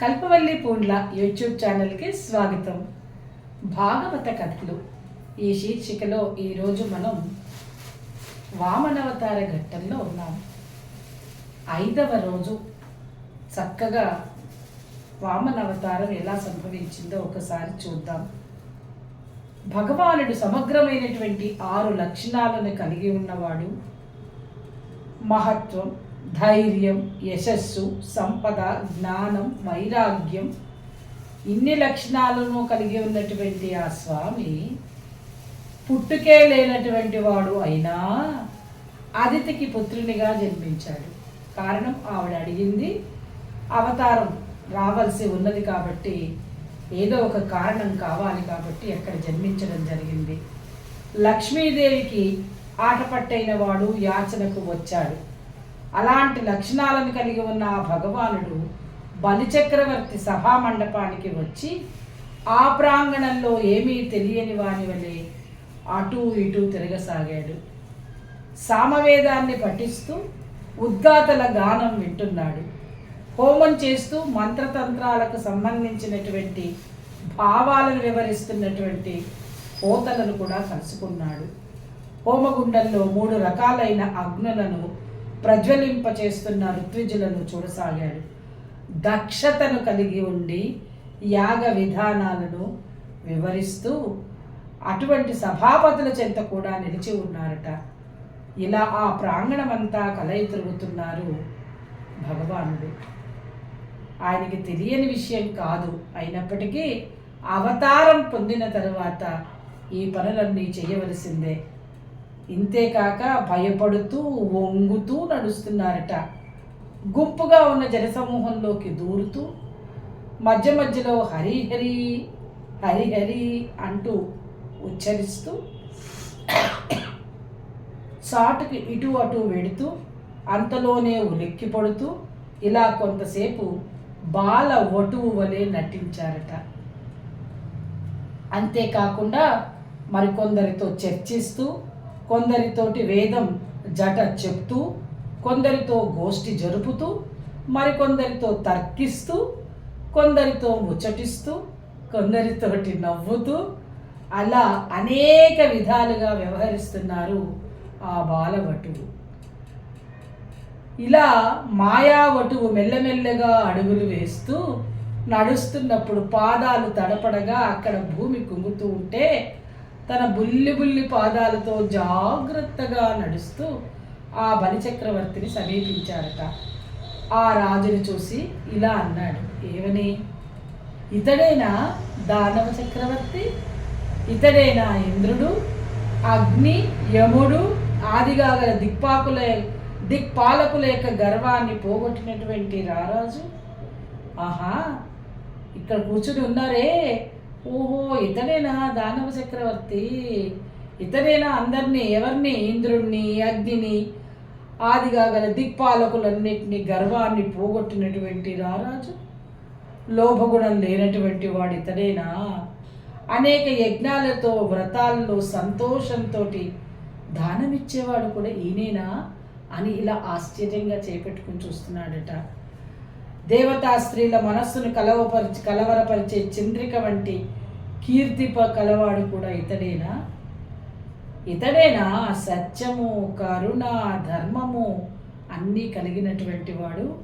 కల్పవల్లి Poondla YouTube ఛానల్కి స్వాగతం. భాగవత కథలు. ఈ శీర్షికలో ఈరోజు మనం వామనవతార ఘట్టంలో ఉన్నాం. ఐదవ రోజు చక్కగా వామనవతారం ఎలా సంభవించిందో ఒకసారి చూద్దాం. భగవానుడు సమగ్రమైనటువంటి ఆరు లక్షణాలను కలిగి ఉన్నవాడు. మహత్వం ధైర్యం యశస్సు సంపద జ్ఞానం వైరాగ్యం ఇన్ని లక్షణాలను కలిగి ఉన్నటువంటి ఆ స్వామి పుట్టుకే లేనటువంటి వాడు అయినా అదితికి పుత్రునిగా జన్మించాడు. కారణం ఆవిడ అడిగింది. అవతారం రావాల్సి ఉన్నది కాబట్టి ఏదో ఒక కారణం కావాలి కాబట్టి అక్కడ జన్మించడం జరిగింది. లక్ష్మీదేవికి ఆటపట్టైన వాడు యాచనకు వచ్చాడు. అలాంటి లక్షణాలను కలిగి ఉన్న ఆ భగవానుడు బలిచక్రవర్తి సభామండపానికి వచ్చి ఆ ప్రాంగణంలో ఏమీ తెలియని వాని వలె అటూ ఇటూ తిరగసాగాడు. సామవేదాన్ని పఠిస్తూ ఉద్గాతల గానం వింటున్నాడు. హోమం చేస్తూ మంత్రతంత్రాలకు సంబంధించినటువంటి భావాలను వివరిస్తున్నటువంటి పోతలను కూడా కలుసుకున్నాడు. హోమగుండంలో మూడు రకాలైన అగ్నులను ప్రజ్వలింపచేస్తున్న ఋత్విజులను చూడసాగాడు. దక్షతను కలిగి ఉండి యాగ విధానాలను వివరిస్తూ అటువంటి సభాపతుల చెంత కూడా నిలిచి ఉన్నారట. ఇలా ఆ ప్రాంగణమంతా కలయి తిరుగుతున్నారు భగవానుడు. ఆయనకి తెలియని విషయం కాదు. అయినప్పటికీ అవతారం పొందిన తరువాత ఈ పనులన్నీ చేయవలసిందే. ఇంతేకాక భయపడుతూ వంగుతూ నడుస్తున్నారట. గుంపుగా ఉన్న జనసమూహంలోకి దూరుతూ మధ్య మధ్యలో హరిహరి హరిహరి అంటూ ఉచ్చరిస్తూ సాటుకి ఇటు అటు వెడుతూ అంతలోనే ఉలిక్కి పడుతూ ఇలా కొంతసేపు బాల వటువు వలె నటించారట. అంతేకాకుండా మరికొందరితో చర్చిస్తూ కొందరితోటి వేదం జట చెప్తూ కొందరితో గోష్ఠి జరుపుతూ మరికొందరితో తర్కిస్తూ కొందరితో ముచ్చటిస్తూ కొందరితోటి నవ్వుతూ అలా అనేక విధాలుగా వ్యవహరిస్తున్నారు ఆ బాలవటువు ఇలా మాయావటువు మెల్లమెల్లగా అడుగులు వేస్తూ నడుస్తున్నప్పుడు పాదాలు తడపడగా అక్కడ భూమి కుంగుతూ ఉంటే తన బుల్లి బుల్లి పాదాలతో జాగ్రత్తగా నడుస్తూ ఆ బలిచక్రవర్తిని సమీపించారట ఆ రాజుని చూసి ఇలా అన్నాడు ఏమని? ఇతడేనా దానవ చక్రవర్తి? ఇతడేనా ఇంద్రుడు? అగ్ని యముడు ఆదిగా గల దిక్పాకుల దిక్పాలకుల యొక్క గర్వాన్ని పోగొట్టినటువంటి రారాజు? ఆహా ఇక్కడ కూర్చుని ఉన్నారే. ఓహో ఇతనేనా? దానవ చక్రవర్తి. ఇతనేనా అందరినీ ఎవరిని? ఇంద్రుణ్ణి అగ్నిని ఆదిగా గల దిక్పాలకులన్నింటినీ గర్వాన్ని పోగొట్టినటువంటి రారాజు. లోభగుణం లేనటువంటి వాడు ఇతనేనా అనేక యజ్ఞాలతో వ్రతాల్లో సంతోషంతో దానమిచ్చేవాడు కూడా ఈయనేనా? అని ఇలా ఆశ్చర్యంగా చేపెట్టుకుని చూస్తున్నాడట. దేవతా స్త్రీల మనస్సును కలవపరిచి కలవరపరిచే చంద్రిక వంటి కీర్తిప కలవాడు కూడా ఇతడేనా? ఇతడేనా? సత్యము కరుణ ధర్మము అన్నీ కలిగినటువంటి వాడు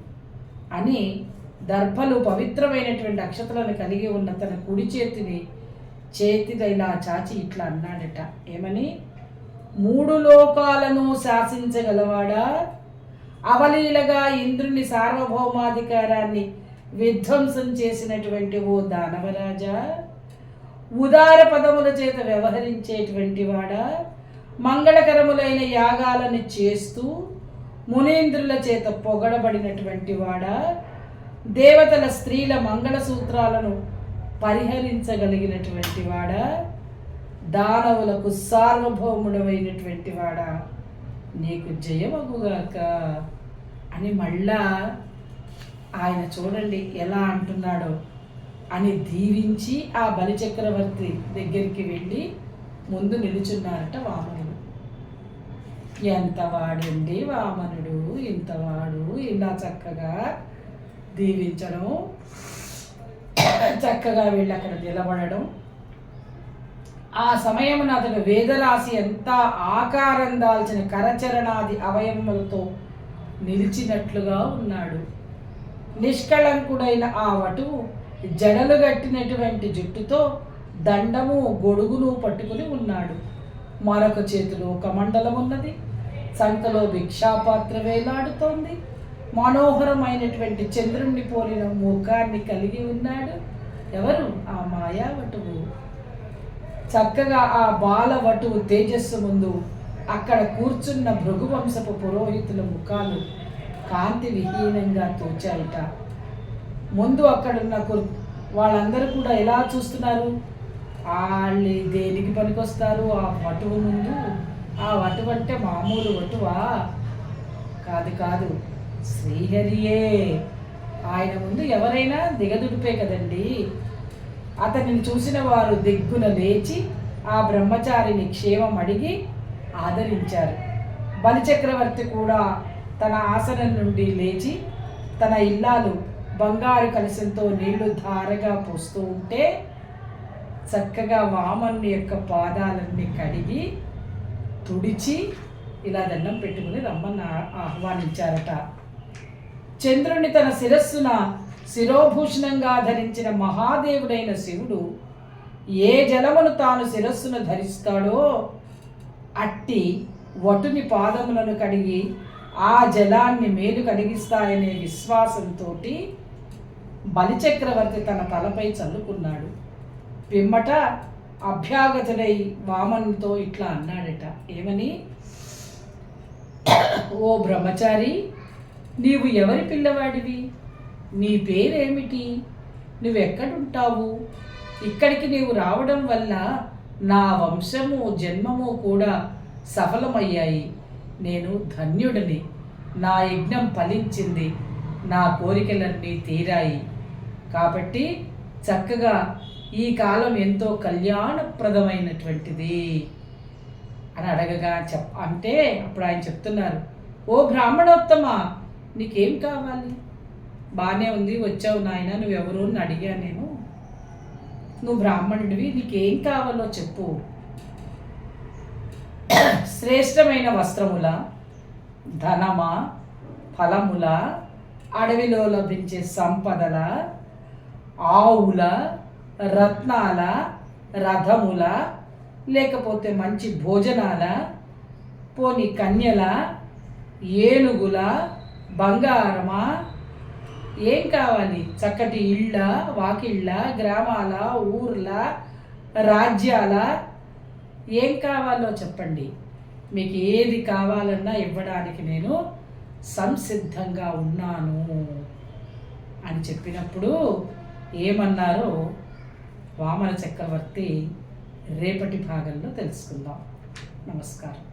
అని దర్భలు పవిత్రమైనటువంటి అక్షతలను కలిగి ఉన్న తన కుడి చేతిని చేతిలో ఇలా చాచి ఇట్లా అన్నాడట. ఏమని? మూడు లోకాలను శాసించగలవాడా? అవలీలగా ఇంద్రుని సార్వభౌమాధికారాన్ని విధ్వంసం చేసినటువంటి ఓ దానవరాజా ఉదార పదముల చేత వ్యవహరించేటువంటి వాడా మంగళకరములైన యాగాలను చేస్తూ మునీంద్రుల చేత పొగడబడినటువంటి వాడా దేవతల స్త్రీల మంగళసూత్రాలను పరిహరించగలిగినటువంటి వాడా దానవులకు సార్వభౌముడమైనటువంటి వాడా. నీకు జయమగుగాక. అని మళ్ళా ఆయన చూడండి ఎలా అంటున్నాడో అని దీవించి ఆ బలిచక్రవర్తి దగ్గరికి వెళ్ళి ముందు నిలుచున్నారట వామనుడు. ఎంతవాడండి వామనుడు ఇంతవాడు ఇలా చక్కగా దీవించడం చక్కగా వెళ్ళి అక్కడ నిలబడడం. ఆ సమయమున అతను వేదరాశి ఎంత ఆకారం దాల్చిన కరచరణాది అవయములతో నిలిచినట్లుగా ఉన్నాడు. నిష్కళంకుడైన ఆ వటువు జడలు గట్టినటువంటి జుట్టుతో దండము గొడుగును పట్టుకుని ఉన్నాడు. మరొక చేతిలో కమండలం ఉన్నది. సంతలో భిక్షాపాత్ర వేలాడుతోంది. మనోహరమైనటువంటి చంద్రుణ్ణి పోలిన ముఖాన్ని కలిగి ఉన్నాడు. ఎవరు? ఆ మాయావటువు. చక్కగా ఆ బాలవటువు తేజస్సు ముందు అక్కడ కూర్చున్న భృగువంశపు పురోహితుల ముఖాలు కాంతి విహీనంగా తోచాయిట. ముందు అక్కడున్న కుర్ వాళ్ళందరూ కూడా ఎలా చూస్తున్నారు? వాళ్ళు దేనికి పనికొస్తారు? ఆ వటువు ముందు? ఆ వటువు అంటే మామూలు వటువా? కాదు కాదు. శ్రీహరియే! ఆయన ముందు ఎవరైనా దిగదుడిపే కదండి. అతనిని చూసిన వారు దిగ్గున లేచి ఆ బ్రహ్మచారిని క్షేమం అడిగి ఆదరించారు. బలిచక్రవర్తి కూడా తన ఆసనం నుండి లేచి తన ఇల్లాలు బంగారు కలశంతో నీళ్ళు ధారగా పోస్తూ ఉంటే చక్కగా వామన్ను యొక్క పాదాలన్నీ కడిగి తుడిచి ఇలా దండం పెట్టుకుని రమ్మని ఆహ్వానించారట. చంద్రుని తన శిరస్సున శిరోభూషణంగా ధరించిన మహాదేవుడైన శివుడు ఏ జలమును తాను శిరస్సును ధరిస్తాడో అట్టి వటుని పాదములను కడిగి ఆ జలాన్ని మేలు కలిగిస్తాయనే విశ్వాసంతో బలిచక్రవర్తి తన తలపై చల్లుకున్నాడు. పిమ్మట అభ్యాగతుడై వామనుతో ఇట్లా అన్నాడట ఏమని? ఓ బ్రహ్మచారి నీవు ఎవరి పిల్లవాడివి? నీ పేరేమిటి? నువ్వెక్కడుంటావు? ఇక్కడికి నీవు రావడం వల్ల నా వంశము జన్మము కూడా సఫలమయ్యాయి. నేను ధన్యుడిని. నా యజ్ఞం ఫలించింది. నా కోరికలన్నీ తీరాయి. కాబట్టి చక్కగా ఈ కాలం ఎంతో కళ్యాణప్రదమైనటువంటిది అని అడగగా చెప్ అంటే అప్పుడు ఆయన చెప్తున్నారు ఓ బ్రాహ్మణోత్తమ నీకేం కావాలి? బాగానే ఉంది వచ్చావు నాయన నువ్వెవరు? అని అడిగా నేను. నువ్వు బ్రాహ్మణుడివి నీకేం కావాలో చెప్పు. శ్రేష్టమైన వస్త్రముల ధనమా ఫలముల అడవిలో లభించే సంపదల ఆవుల రత్నాల రథముల లేకపోతే మంచి భోజనాల పోని కన్యల ఏనుగుల బంగారమా ఏం కావాలి? చక్కటి ఇళ్ళ వాకిళ్ళ గ్రామాల ఊర్ల రాజ్యాల? ఏం కావాలో చెప్పండి. మీకు ఏది కావాలన్నా ఇవ్వడానికి నేను సంసిద్ధంగా ఉన్నాను అని చెప్పినప్పుడు ఏమన్నారో వామన చక్రవర్తి రేపటి భాగంలో తెలుసుకుందాం. నమస్కారం.